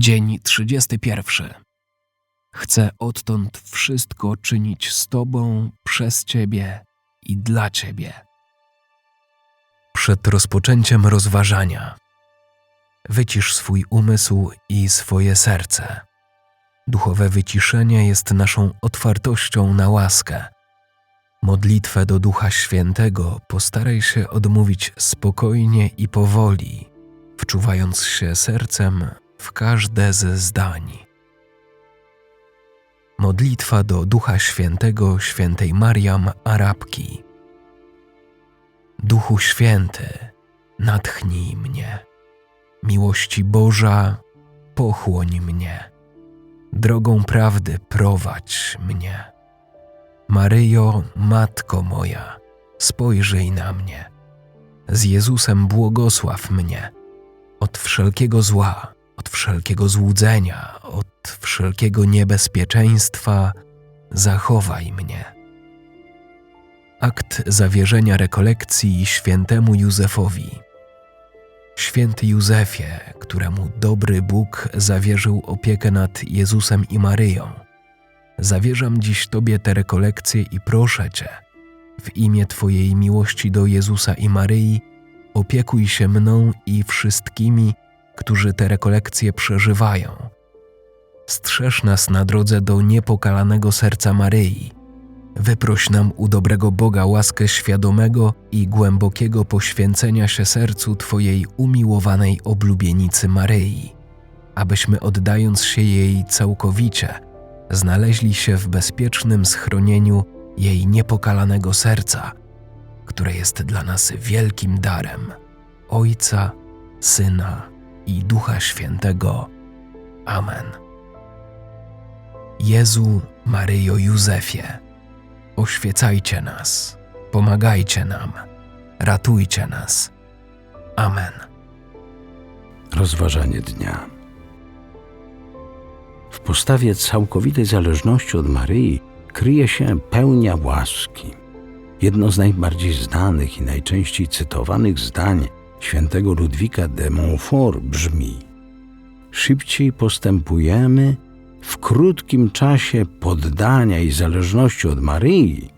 Dzień 31. Chcę odtąd wszystko czynić z Tobą, przez Ciebie i dla Ciebie. Przed rozpoczęciem rozważania wycisz swój umysł i swoje serce. Duchowe wyciszenie jest naszą otwartością na łaskę. Modlitwę do Ducha Świętego postaraj się odmówić spokojnie i powoli, wczuwając się sercem w każde ze zdań. Modlitwa do Ducha Świętego świętej Mariam Arabki. Duchu Święty, natchnij mnie. Miłości Boża, pochłoń mnie. Drogą prawdy prowadź mnie. Maryjo, Matko moja, spojrzyj na mnie. Z Jezusem błogosław mnie od wszelkiego zła od wszelkiego złudzenia, od wszelkiego niebezpieczeństwa, zachowaj mnie. Akt zawierzenia rekolekcji świętemu Józefowi. Święty Józefie, któremu dobry Bóg zawierzył opiekę nad Jezusem i Maryją, zawierzam dziś Tobie te rekolekcje i proszę Cię, w imię Twojej miłości do Jezusa i Maryi, opiekuj się mną i wszystkimi, którzy te rekolekcje przeżywają. Strzeż nas na drodze do niepokalanego serca Maryi. Wyproś nam u dobrego Boga łaskę świadomego i głębokiego poświęcenia się sercu Twojej umiłowanej oblubienicy Maryi, abyśmy oddając się jej całkowicie, znaleźli się w bezpiecznym schronieniu jej niepokalanego serca, które jest dla nas wielkim darem Ojca, Syna i Ducha Świętego. Amen. Jezu, Maryjo, Józefie, oświecajcie nas, pomagajcie nam, ratujcie nas. Amen. Rozważanie dnia. W postawie całkowitej zależności od Maryi kryje się pełnia łaski. Jedno z najbardziej znanych i najczęściej cytowanych zdań świętego Ludwika de Montfort brzmi: Szybciej postępujemy w krótkim czasie poddania i zależności od Maryi,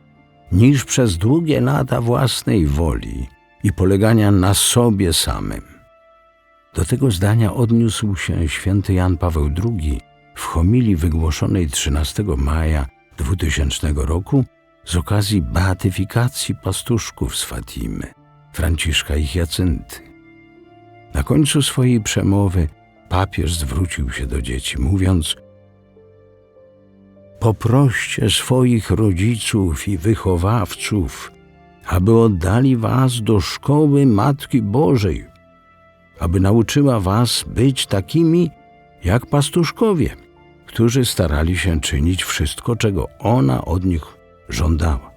niż przez długie lata własnej woli i polegania na sobie samym. Do tego zdania odniósł się święty Jan Paweł II w homilii wygłoszonej 13 maja 2000 roku z okazji beatyfikacji pastuszków z Fatimy. Franciszka i Hiacynty. Na końcu swojej przemowy papież zwrócił się do dzieci, mówiąc: Poproście swoich rodziców i wychowawców, aby oddali was do szkoły Matki Bożej, aby nauczyła was być takimi jak pastuszkowie, którzy starali się czynić wszystko, czego ona od nich żądała.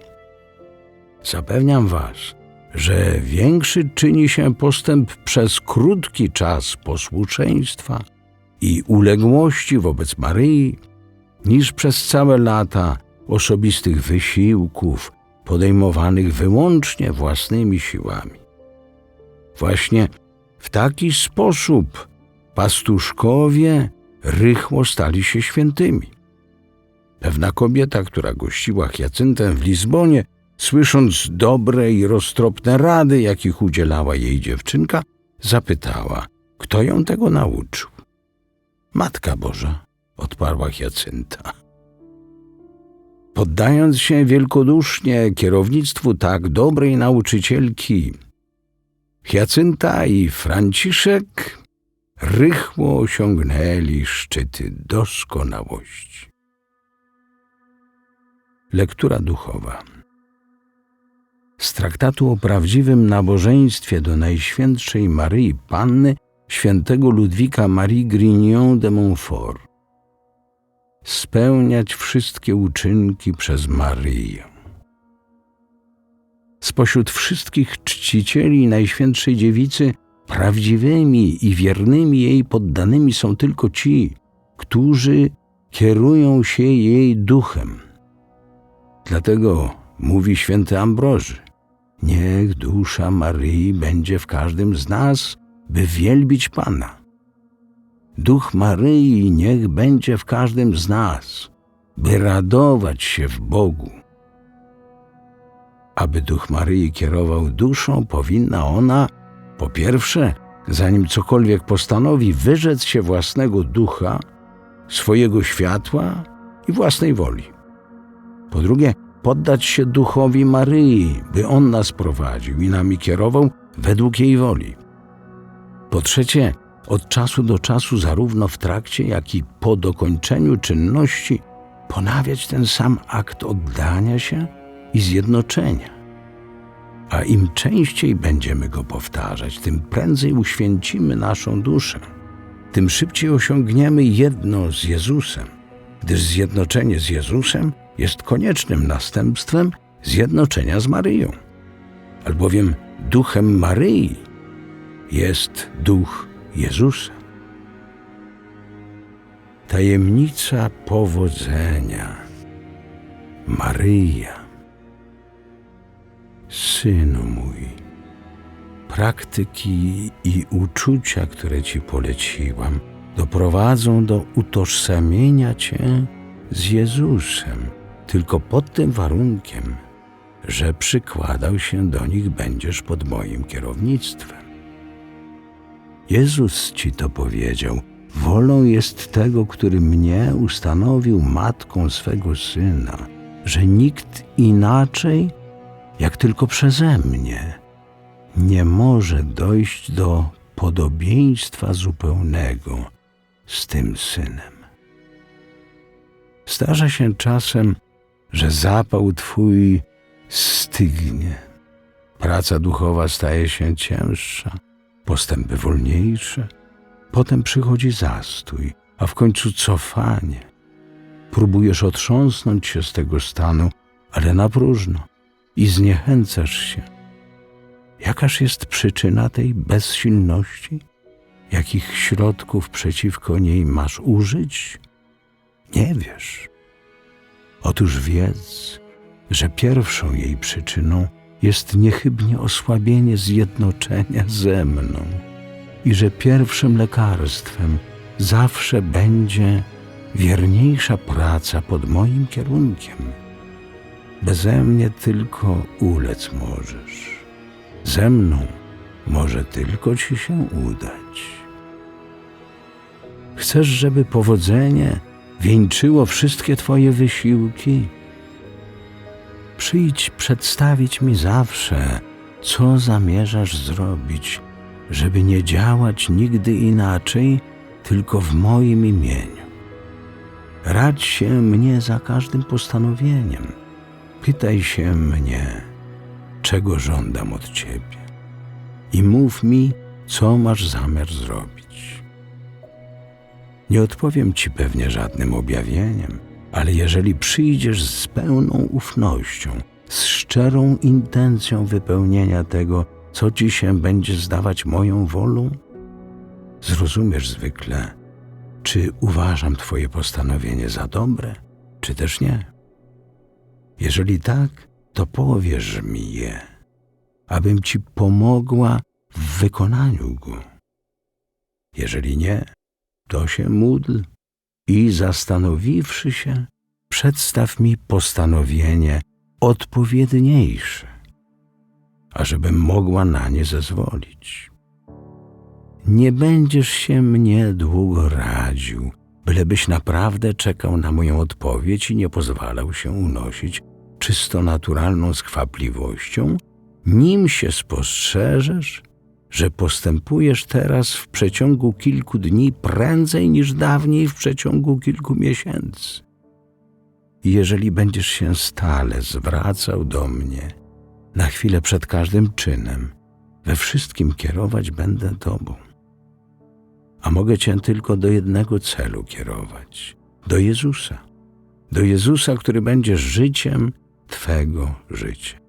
Zapewniam was, że większy czyni się postęp przez krótki czas posłuszeństwa i uległości wobec Maryi, niż przez całe lata osobistych wysiłków podejmowanych wyłącznie własnymi siłami. Właśnie w taki sposób pastuszkowie rychło stali się świętymi. Pewna kobieta, która gościła Hyacyntę w Lizbonie, Słysząc dobre i roztropne rady, jakich udzielała jej dziewczynka, zapytała, kto ją tego nauczył. Matka Boża, odparła Hiacynta. Poddając się wielkodusznie kierownictwu tak dobrej nauczycielki, Hiacynta i Franciszek rychło osiągnęli szczyty doskonałości. Lektura duchowa z traktatu o prawdziwym nabożeństwie do Najświętszej Maryi Panny świętego Ludwika Marie Grignon de Montfort. Spełniać wszystkie uczynki przez Maryję. Spośród wszystkich czcicieli Najświętszej Dziewicy prawdziwymi i wiernymi jej poddanymi są tylko ci, którzy kierują się jej duchem. Dlatego mówi święty Ambroży: Niech dusza Maryi będzie w każdym z nas, by wielbić Pana. Duch Maryi niech będzie w każdym z nas, by radować się w Bogu. Aby Duch Maryi kierował duszą, powinna ona, po pierwsze, zanim cokolwiek postanowi, wyrzec się własnego ducha, swojego światła i własnej woli. Po drugie, poddać się duchowi Maryi, by on nas prowadził i nami kierował według jej woli. Po trzecie, od czasu do czasu, zarówno w trakcie, jak i po dokończeniu czynności, ponawiać ten sam akt oddania się i zjednoczenia. A im częściej będziemy go powtarzać, tym prędzej uświęcimy naszą duszę, tym szybciej osiągniemy jedno z Jezusem, gdyż zjednoczenie z Jezusem jest koniecznym następstwem zjednoczenia z Maryją. Albowiem duchem Maryi jest duch Jezusa. Tajemnica powodzenia. Maryja. Synu mój, praktyki i uczucia, które Ci poleciłam, doprowadzą do utożsamienia Cię z Jezusem, tylko pod tym warunkiem, że przykładał się do nich będziesz pod moim kierownictwem. Jezus Ci to powiedział. Wolą jest tego, który mnie ustanowił matką swego syna, że nikt inaczej jak tylko przeze mnie, nie może dojść do podobieństwa zupełnego z tym synem. Zdarza się czasem, że zapał Twój stygnie, praca duchowa staje się cięższa, postępy wolniejsze, potem przychodzi zastój, a w końcu cofanie. Próbujesz otrząsnąć się z tego stanu, ale na próżno i zniechęcasz się. Jakaż jest przyczyna tej bezsilności? Jakich środków przeciwko niej masz użyć? Nie wiesz. Otóż wiedz, że pierwszą jej przyczyną jest niechybnie osłabienie zjednoczenia ze mną i że pierwszym lekarstwem zawsze będzie wierniejsza praca pod moim kierunkiem. Beze mnie tylko ulec możesz. Ze mną może tylko ci się udać. Chcesz, żeby powodzenie wieńczyło wszystkie Twoje wysiłki? Przyjdź przedstawić mi zawsze, co zamierzasz zrobić, żeby nie działać nigdy inaczej, tylko w moim imieniu. Radź się mnie za każdym postanowieniem Pytaj się mnie, czego żądam od Ciebie i mów mi, co masz zamiar zrobić. Nie odpowiem Ci pewnie żadnym objawieniem, ale jeżeli przyjdziesz z pełną ufnością, z szczerą intencją wypełnienia tego, co Ci się będzie zdawać moją wolą, zrozumiesz zwykle, czy uważam Twoje postanowienie za dobre, czy też nie. Jeżeli tak, to powierz mi je, abym ci pomogła w wykonaniu go. Jeżeli nie, to się módl i zastanowiwszy się, przedstaw mi postanowienie odpowiedniejsze, ażebym mogła na nie zezwolić. Nie będziesz się mnie długo radził, bylebyś naprawdę czekał na moją odpowiedź i nie pozwalał się unosić czysto naturalną skwapliwością, nim się spostrzeżesz, że postępujesz teraz w przeciągu kilku dni prędzej niż dawniej w przeciągu kilku miesięcy. Jeżeli będziesz się stale zwracał do mnie, na chwilę przed każdym czynem, we wszystkim kierować będę Tobą a mogę Cię tylko do jednego celu kierować do Jezusa. Do Jezusa, który będzie życiem Twego życia.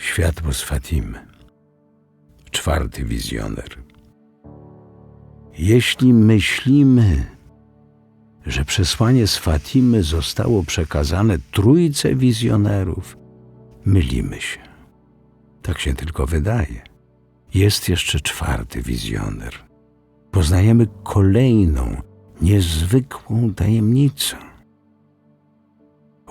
Światło z Fatimy. Czwarty wizjoner. Jeśli myślimy, że przesłanie z Fatimy zostało przekazane trójce wizjonerów, mylimy się. Tak się tylko wydaje. jest jeszcze czwarty wizjoner. Poznajemy kolejną, niezwykłą tajemnicę.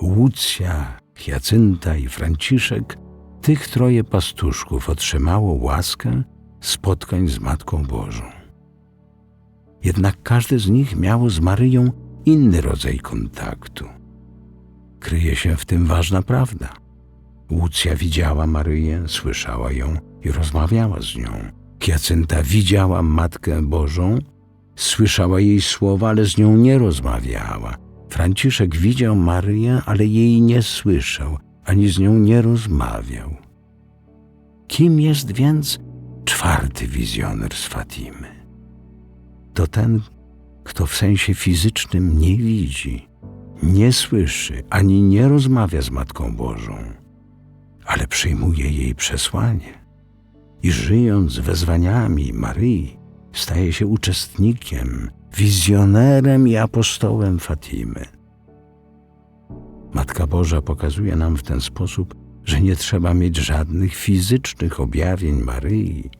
Łucja, Hiacynta i Franciszek, tych troje pastuszków otrzymało łaskę spotkań z Matką Bożą. Jednak każdy z nich miał z Maryją inny rodzaj kontaktu. Kryje się w tym ważna prawda. Łucja widziała Maryję, słyszała ją i rozmawiała z nią. Hiacynta widziała Matkę Bożą, słyszała jej słowa, ale z nią nie rozmawiała. Franciszek widział Maryję, ale jej nie słyszał, ani z nią nie rozmawiał. Kim jest więc czwarty wizjoner z Fatimy? To ten, kto w sensie fizycznym nie widzi, nie słyszy, ani nie rozmawia z Matką Bożą, ale przyjmuje jej przesłanie i żyjąc wezwaniami Maryi, staje się uczestnikiem, wizjonerem i apostołem Fatimy. Matka Boża pokazuje nam w ten sposób, że nie trzeba mieć żadnych fizycznych objawień Maryi,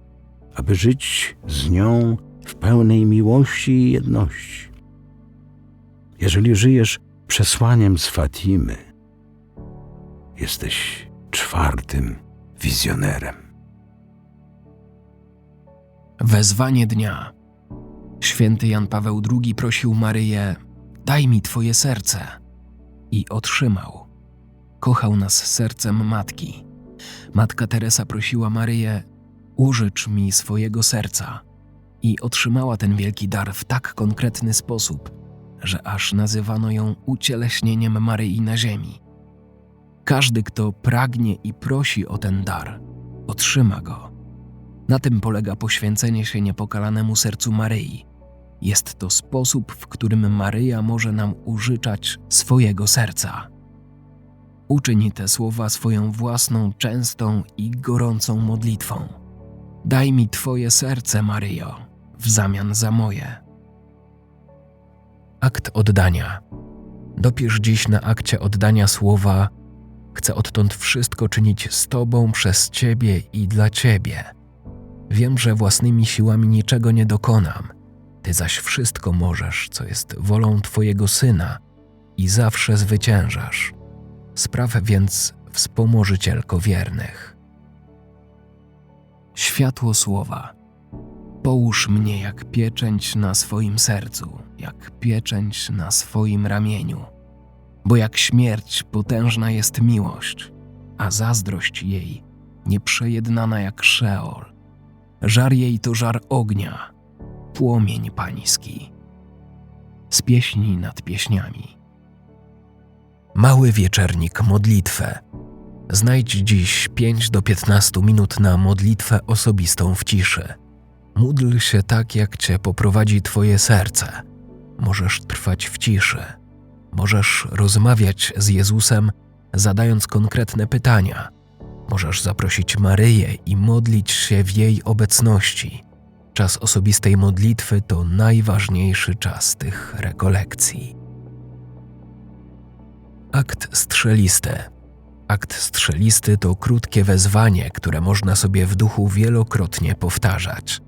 aby żyć z nią w pełnej miłości i jedności. Jeżeli żyjesz przesłaniem z Fatimy, jesteś czwartym wizjonerem. Wezwanie dnia. Święty Jan Paweł II prosił Maryję: Daj mi Twoje serce. I otrzymał. Kochał nas sercem matki. Matka Teresa prosiła Maryję: Użycz mi swojego serca. I otrzymała ten wielki dar w tak konkretny sposób, że aż nazywano ją ucieleśnieniem Maryi na ziemi. Każdy, kto pragnie i prosi o ten dar, otrzyma go. Na tym polega poświęcenie się niepokalanemu sercu Maryi. Jest to sposób, w którym Maryja może nam użyczać swojego serca. Uczyń te słowa swoją własną, częstą i gorącą modlitwą. Daj mi Twoje serce, Maryjo, w zamian za moje. Akt oddania. Dopisz dziś na akcie oddania słowa: Chcę odtąd wszystko czynić z Tobą, przez Ciebie i dla Ciebie. Wiem, że własnymi siłami niczego nie dokonam, Ty zaś wszystko możesz, co jest wolą Twojego Syna i zawsze zwyciężasz. Spraw więc wspomożycielko wiernych. Światło słowa. Połóż mnie jak pieczęć na swoim sercu, jak pieczęć na swoim ramieniu. Bo jak śmierć potężna jest miłość, a zazdrość jej nieprzejednana jak szeol. Żar jej to żar ognia, płomień pański. Z pieśni nad pieśniami. Mały wieczernik modlitwę. Znajdź dziś 5 do 15 minut na modlitwę osobistą w ciszy. Módl się tak, jak cię poprowadzi twoje serce. Możesz trwać w ciszy. Możesz rozmawiać z Jezusem, zadając konkretne pytania. Możesz zaprosić Maryję i modlić się w jej obecności. Czas osobistej modlitwy to najważniejszy czas tych rekolekcji. Akt strzelisty. Akt strzelisty to krótkie wezwanie, które można sobie w duchu wielokrotnie powtarzać.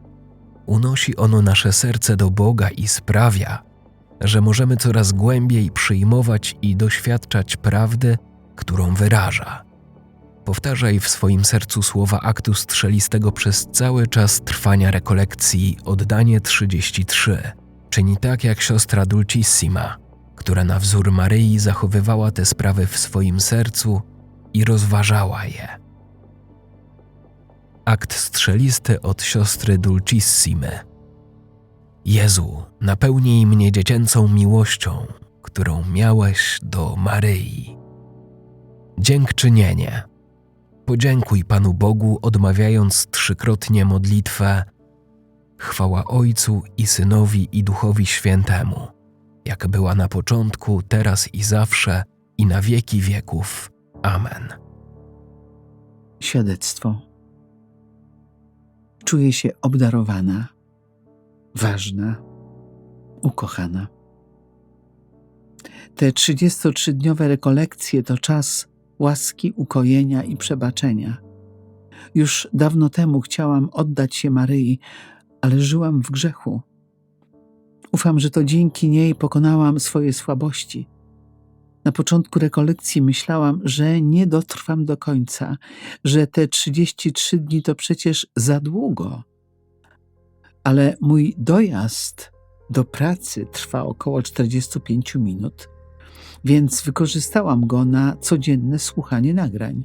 Unosi ono nasze serce do Boga i sprawia, że możemy coraz głębiej przyjmować i doświadczać prawdy, którą wyraża. Powtarzaj w swoim sercu słowa aktu strzelistego przez cały czas trwania rekolekcji Oddanie 33. Czyni tak jak siostra Dulcissima, która na wzór Maryi zachowywała te sprawy w swoim sercu i rozważała je. Akt strzelisty od siostry Dulcissimy. Jezu, napełnij mnie dziecięcą miłością, którą miałeś do Maryi. Dziękczynienie. Podziękuj Panu Bogu, odmawiając trzykrotnie modlitwę Chwała Ojcu i Synowi i Duchowi Świętemu, jak była na początku, teraz i zawsze, i na wieki wieków. Amen. Świadectwo. Czuję się obdarowana, ważna, ukochana. Te 33-dniowe rekolekcje to czas łaski, ukojenia i przebaczenia. Już dawno temu chciałam oddać się Maryi, ale żyłam w grzechu. Ufam, że to dzięki niej pokonałam swoje słabości. Na początku rekolekcji myślałam, że nie dotrwam do końca, że te 33 dni to przecież za długo. Ale mój dojazd do pracy trwa około 45 minut, więc wykorzystałam go na codzienne słuchanie nagrań.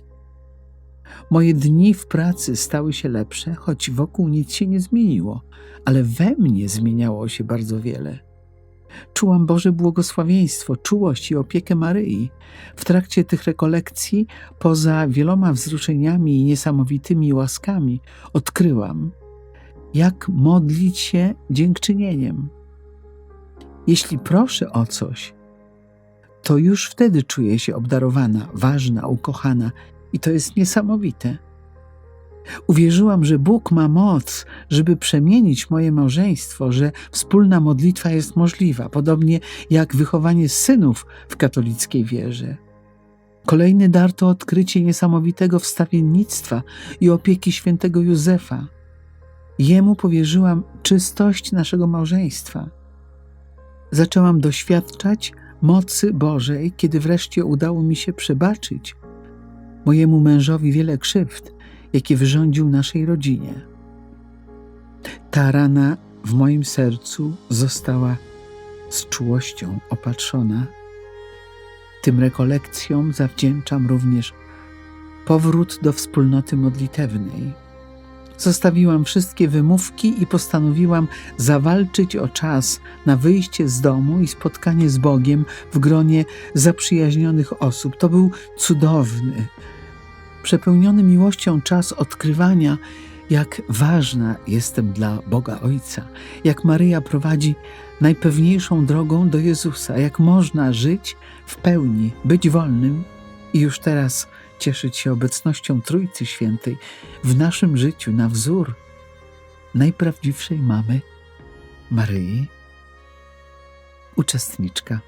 Moje dni w pracy stały się lepsze, choć wokół nic się nie zmieniło, ale we mnie zmieniało się bardzo wiele. Czułam Boże błogosławieństwo, czułość i opiekę Maryi. W trakcie tych rekolekcji, poza wieloma wzruszeniami i niesamowitymi łaskami, odkryłam, jak modlić się dziękczynieniem. Jeśli proszę o coś, to już wtedy czuję się obdarowana, ważna, ukochana i to jest niesamowite. Uwierzyłam, że Bóg ma moc, żeby przemienić moje małżeństwo, że wspólna modlitwa jest możliwa, podobnie jak wychowanie synów w katolickiej wierze. Kolejny dar to odkrycie niesamowitego wstawiennictwa i opieki świętego Józefa. Jemu powierzyłam czystość naszego małżeństwa. Zaczęłam doświadczać mocy Bożej, kiedy wreszcie udało mi się przebaczyć mojemu mężowi wiele krzywd, jakie wyrządził naszej rodzinie. Ta rana w moim sercu została z czułością opatrzona. Tym rekolekcjom zawdzięczam również powrót do wspólnoty modlitewnej. Zostawiłam wszystkie wymówki i postanowiłam zawalczyć o czas na wyjście z domu i spotkanie z Bogiem w gronie zaprzyjaźnionych osób. To był cudowny, przepełniony miłością czas odkrywania, jak ważna jestem dla Boga Ojca, jak Maryja prowadzi najpewniejszą drogą do Jezusa, jak można żyć w pełni, być wolnym i już teraz cieszyć się obecnością Trójcy Świętej w naszym życiu na wzór najprawdziwszej mamy Maryi, uczestniczka